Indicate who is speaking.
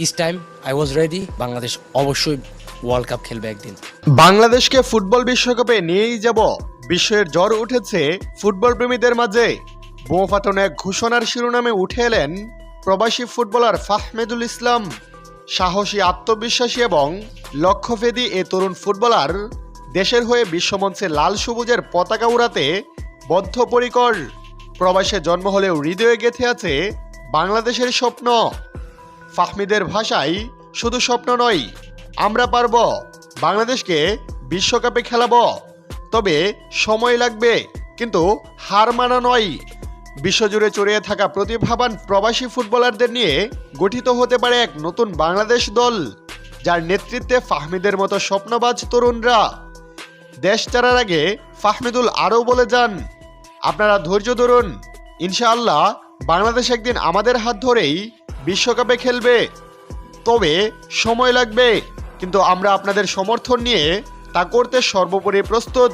Speaker 1: This time I was ready. Bangladesh অবশ্যই world cup খেলবে একদিন।
Speaker 2: বাংলাদেশকে ফুটবল বিশ্বকাপে নিয়েই যাব। বিশ্বের জ্বর উঠেছে ফুটবল প্রেমীদের মাঝে। বোমাফাটন ঘোষণার শিরোনামে উঠে এলেন প্রবাসী ফুটবলার ফাহমেদুল ইসলাম। সাহসী, আত্মবিশ্বাসী এবং লক্ষ্যভেদী এ তরুণ ফুটবলার দেশের হয়ে বিশ্বমঞ্চে লাল সবুজের পতাকা উড়াতে বদ্ধপরিকর। প্রবাসে জন্ম হলেও হৃদয়ে গেথে আছে বাংলাদেশের স্বপ্ন। ফাহমিদের ভাষায় শুধু স্বপ্ন নয়, আমরা পারব, বাংলাদেশকে বিশ্বকাপে খেলাব। তবে সময় লাগবে, কিন্তু হার মানা নয়। বিশ্বজুড়ে চড়িয়ে থাকা প্রতিভাবান প্রবাসী ফুটবলারদের নিয়ে গঠিত হতে পারে এক নতুন বাংলাদেশ দল, যার নেতৃত্বে ফাহমিদের মতো স্বপ্নবাজ তরুণরা। দেশ ছাড়ার আগে ফাহমিদুল আরও বলে যান, আপনারা ধৈর্য ধরুন, ইনশাআল্লাহ বাংলাদেশ একদিন আমাদের হাত ধরেই বিশ্বকাপে খেলবে। তবে সময় লাগবে কিন্তু আমরা আপনাদের সমর্থন নিয়ে তা করতে সর্বোপরি প্রস্তুত।